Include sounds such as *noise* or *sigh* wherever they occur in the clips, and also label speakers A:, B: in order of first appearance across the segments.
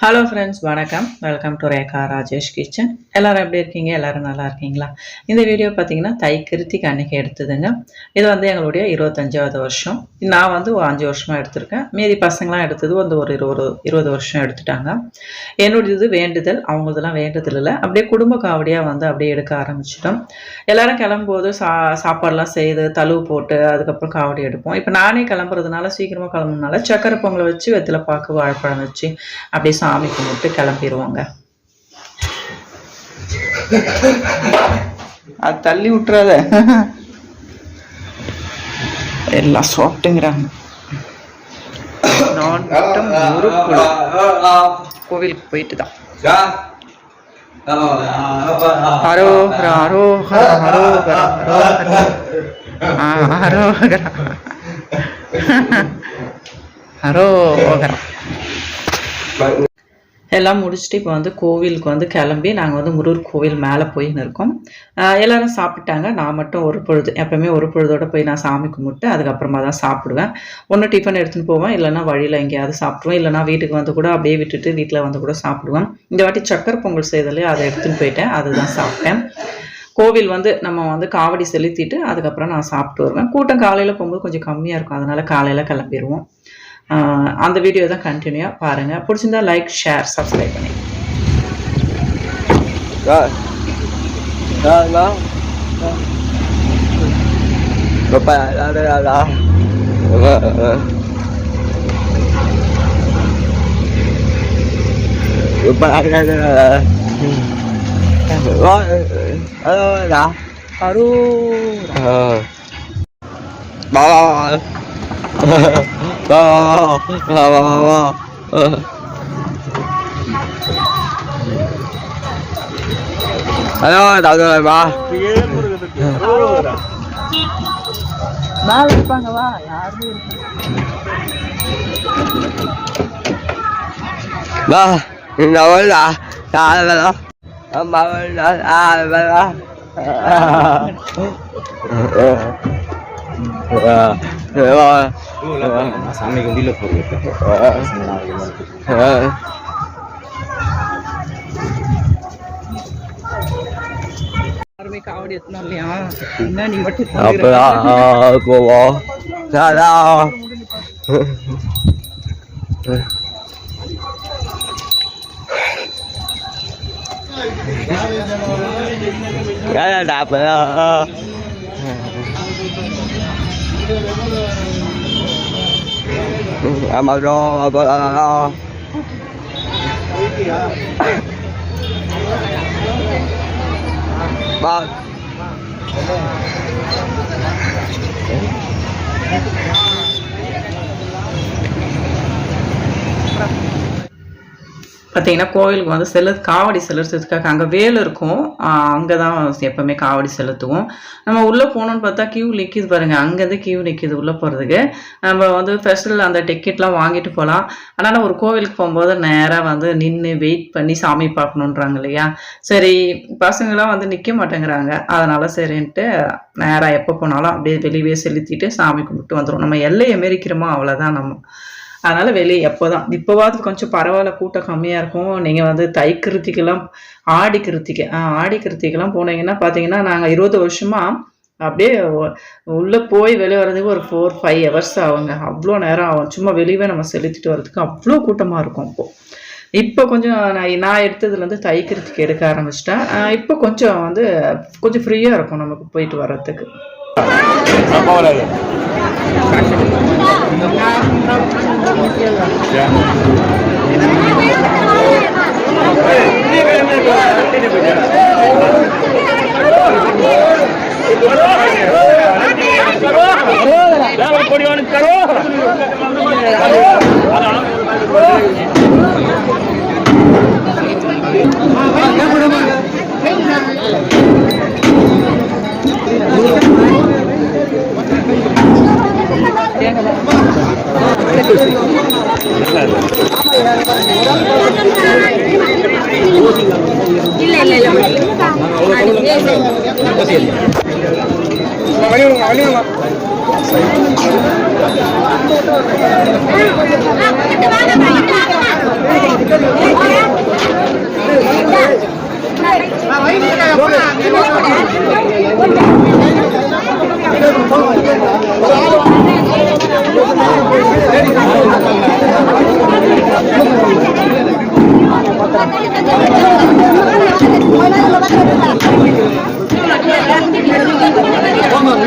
A: Hello friends வணக்கம். Welcome to Rekha Rajesh kitchen எல்லோரும் எப்படி இருக்கீங்க? எல்லோரும் நல்லா இருக்கீங்களா? இந்த வீடியோ பார்த்தீங்கன்னா தை கிருத்திக்கு அன்னைக்கு எடுத்ததுங்க. இது வந்து எங்களுடைய இருபத்தஞ்சாவது வருஷம். நான் வந்து ஒரு அஞ்சு வருஷமாக எடுத்திருக்கேன். மீதி பசங்களாம் எடுத்தது வந்து ஒரு இருபது இருபது வருஷம் எடுத்துட்டாங்க. என்னுடையது வேண்டுதல் அவங்களதெல்லாம் வேண்டுதல் இல்லை. அப்படியே குடும்ப காவடியாக வந்து அப்படியே எடுக்க ஆரம்பிச்சிட்டோம். எல்லோரும் கிளம்பும்போது சா சாப்பாடெலாம் செய்து தழுவு போட்டு அதுக்கப்புறம் காவடி எடுப்போம். இப்போ நானே கிளம்புறதுனால சீக்கிரமாக கிளம்புனால சக்கரை பொங்கலை வச்சு வெத்தில பாக்கு வாழைப்பழம் வச்சு அப்படியே சாமி கும்பிட்டு கிளம்பிடுவோங்க அது தள்ளி விட்டுறாத. எல்லாம் சாப்பிட்டுங்கிறாங்க. நான் மட்டும் கோவிலுக்கு போயிட்டு தான். அரோகரா அரோகரா அரோகரா அரோகரா ஆ, எல்லாம் முடிச்சுட்டு இப்போ வந்து கோவிலுக்கு வந்து கிளம்பி நாங்கள் வந்து முருகர் கோவில் மேலே போயின்னு இருக்கோம் எல்லோரும் சாப்பிட்டாங்க. நான் மட்டும் ஒரு பொழுது எப்போவுமே ஒரு பொழுதோட போய் நான் சாமி கும்பிட்டு அதுக்கப்புறமா தான் சாப்பிடுவேன். ஒன்று டிஃபன் எடுத்துன்னு போவேன். இல்லைன்னா வழியில் எங்கேயாவது சாப்பிடுவேன். இல்லைனா வீட்டுக்கு வந்து கூட அப்படியே விட்டுட்டு வீட்டில் வந்து கூட சாப்பிடுவேன். இந்த வாட்டி சக்கரை பொங்கல் செய்தலே அதை எடுத்துன்னு போயிட்டேன். அதுதான் சாப்பிட்டேன். கோவில் வந்து நம்ம வந்து காவடி செலுத்திட்டு அதுக்கப்புறம் நான் சாப்பிட்டு வருவேன். கூட்டம் காலையில் போகும்போது கொஞ்சம் கம்மியாக இருக்கும். அதனால் காலையில் கிளம்பிடுவோம் அந்த வீடியோ தான் கண்டினியூவாக பாருங்கள் பிடிச்சிருந்தா லைக் ஷேர் சப்ஸ்கிரைப் பண்ணி.
B: Rồi. Rồi vào vào vào vào vào Hello, tạo rồi ba.
A: Ba lên băng ba,
B: ba, đâu là, là là đó, ba là à là đó. সামনে গেলে করবে đạp à mà ro à, à, à. Thank you.
A: பார்த்தீங்கன்னா கோவிலுக்கு வந்து செலு காவடி செலுத்துறதுக்காக அங்கே வேல் இருக்கும். அங்கே தான் எப்போவுமே காவடி செலுத்துவோம். நம்ம உள்ளே போகணுன்னு பார்த்தா கியூ நிற்கிது பாருங்கள் அங்கேருந்து கியூ நிற்கிது உள்ளே போகிறதுக்கு நம்ம வந்து ஃபெஸ்டிவல் அந்த டிக்கெட்லாம் வாங்கிட்டு போகலாம் ஆனால் ஒரு கோவிலுக்கு போகும்போது நேராக வந்து நின்று வெயிட் பண்ணி சாமி பார்க்கணுன்றாங்க இல்லையா? சரி பசங்களாம் வந்து நிற்க மாட்டேங்கிறாங்க. அதனால் சரின்ட்டு நேராக எப்போ போனாலும் அப்படியே வெளியே செலுத்திட்டு சாமி கும்பிட்டு வந்துடும் நம்ம எல்லையை மெரிக்கிறோமோ அவ்வளோதான் நம்ம. அதனால் வெளியே எப்போதான். இப்போவாது கொஞ்சம் பரவாயில்ல கூட்டம் கம்மியாக இருக்கும். நீங்கள் வந்து தை கிருத்திக்கெல்லாம் ஆடி கிருத்திக்கு ஆடி கிருத்திக்கெல்லாம் போனீங்கன்னா பார்த்தீங்கன்னா நாங்கள் இருபது வருஷமாக அப்படியே உள்ளே போய் வெளியே வர்றதுக்கு ஒரு ஃபோர் ஃபைவ் ஹவர்ஸ் ஆகுங்க. அவ்வளோ நேரம் ஆகும். சும்மா வெளியவே நம்ம செலுத்திட்டு வர்றதுக்கு அவ்வளோ கூட்டமாக இருக்கும் இப்போது இப்போ கொஞ்சம் நான் நான் எடுத்ததுலேருந்து தை எடுக்க ஆரம்பிச்சிட்டேன். இப்போ கொஞ்சம் வந்து கொஞ்சம் ஃப்ரீயாக இருக்கும் நமக்கு போயிட்டு வர்றதுக்கு. Yeah.
C: இல்ல இல்ல இல்ல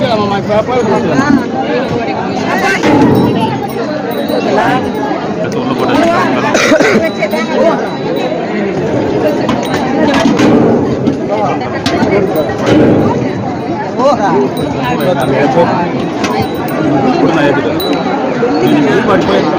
C: sama
B: mas bapak Ketulung udah పడిపోయింది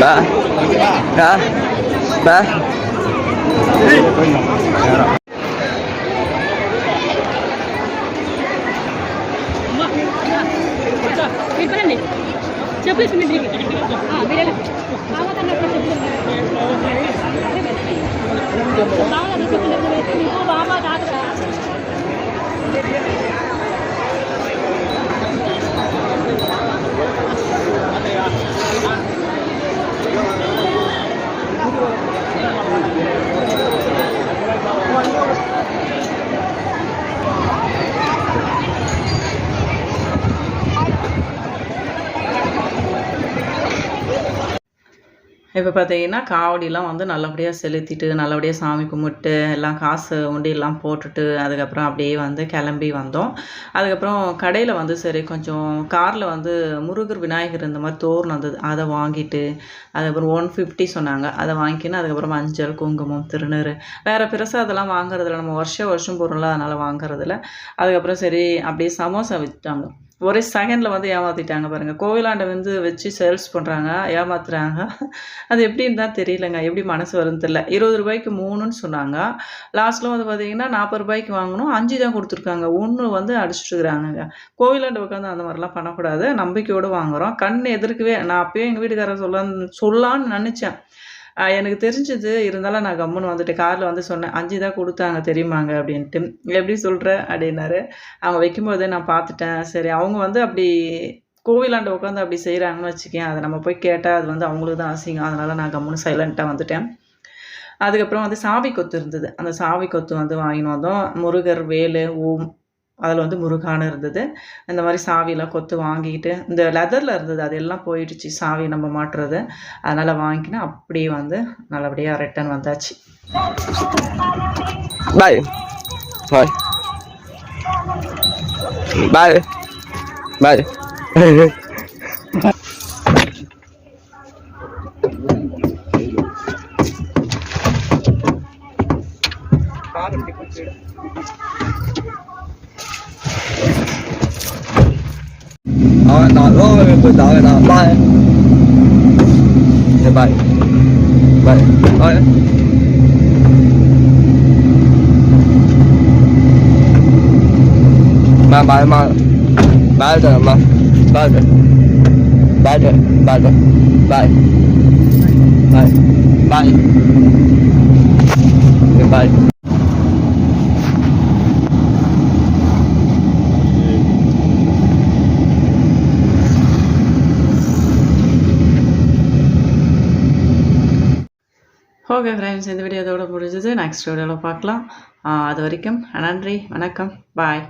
B: Ba?
C: Ba? Ba? చెప్పేసి మీ బాబా కాదురా
A: இப்போ பார்த்தீங்கன்னா காவடிலாம் வந்து நல்லபடியாக செலுத்திட்டு நல்லபடியாக சாமி கும்பிட்டு எல்லாம் காசு உண்டியெல்லாம் போட்டுட்டு அதுக்கப்புறம் அப்படியே வந்து கிளம்பி வந்தோம். அதுக்கப்புறம் கடையில் வந்து சரி கொஞ்சம் காரில் வந்து முருகர் விநாயகர் இந்த மாதிரி தோரணம் வந்தது. அதை வாங்கிட்டு அதுக்கப்புறம் ஒன் ஃபிஃப்டி சொன்னாங்க. அதை வாங்கிக்கின்னு அதுக்கப்புறம் மஞ்சள் குங்குமம் திருநீர். வேறு பெருசாக அதெல்லாம் வாங்குறதில்ல. நம்ம வருஷம் வருஷம் பொருளாக அதனால் வாங்குறதில்ல. அதுக்கப்புறம் சரி அப்படியே சமோசா விற்றாங்க ஒரே செகண்டில் வந்து ஏமாற்றிட்டாங்க பாருங்கள் கோவிலாண்டை வந்து வச்சு சேல்ஸ் பண்ணுறாங்க ஏமாத்துறாங்க. அது எப்படின்னு தான் தெரியலங்க. எப்படி மனசு வரும்னு தெரியல. இருபது ரூபாய்க்கு மூணுன்னு சொன்னாங்க. லாஸ்ட்டில் வந்து பார்த்தீங்கன்னா நாற்பது ரூபாய்க்கு வாங்கணும். அஞ்சு தான் கொடுத்துருக்காங்க. ஒன்று வந்து அடிச்சுட்டுருக்குறாங்க கோவிலாண்டை உட்காந்து அந்த மாதிரிலாம் பண்ணக்கூடாது. நம்பிக்கையோடு வாங்குகிறோம் கண் எதிர்க்கவே நான் அப்பயே எங்கள் வீட்டுக்காரர் சொல்ல சொல்லான்னு நினச்சேன். எனக்கு தெரிஞ்சது இருந்தாலும் நான் கம்முன்னு வந்துட்டு காரில் வந்து சொன்னேன் அஞ்சு தான் கொடுத்தாங்க தெரியுமாங்க? அப்படின்ட்டு. எப்படி சொல்கிற அப்படின்னாரு. அவங்க வைக்கும்போதே நான் பார்த்துட்டேன். சரி அவங்க வந்து அப்படி கோவிலாண்ட உட்காந்து அப்படி செய்கிறாங்கன்னு வச்சுக்கேன். அதை நம்ம போய் கேட்டால் அது வந்து அவங்களுக்கு தான் அசிங்கம். அதனால் நான் கம்முன்னு சைலண்ட்டாக வந்துட்டேன். அதுக்கப்புறம் வந்து சாவி கொத்து இருந்தது. அந்த சாவி கொத்து வந்து வாங்கினோம் வந்தோம் முருகர் வேலு ஓம் அதில் வந்து முருகான இருந்தது இந்த மாதிரி சாவியெல்லாம் கொத்து வாங்கிக்கிட்டு இந்த லெதரில் இருந்தது அது எல்லாம் போயிடுச்சு சாவி நம்ம மாட்டுறது அதனால் வாங்கிக்கின்னு அப்படியே வந்து நல்லபடியாக ரிட்டர்ன் வந்தாச்சு
B: Bye. Thôi. Bye. Bye. Ờ, *laughs* nói đó ôi buổi tối là bay như vậy vậy thôi. Mà bài mà bài rồi mà. Bài rồi bài rồi bài rồi bài bài bài bài
A: okay friends இந்த video இதோட முடிஞ்சது. Next வீடியோவில் பார்க்கலாம். அது வரைக்கும் நன்றி வணக்கம். பாய்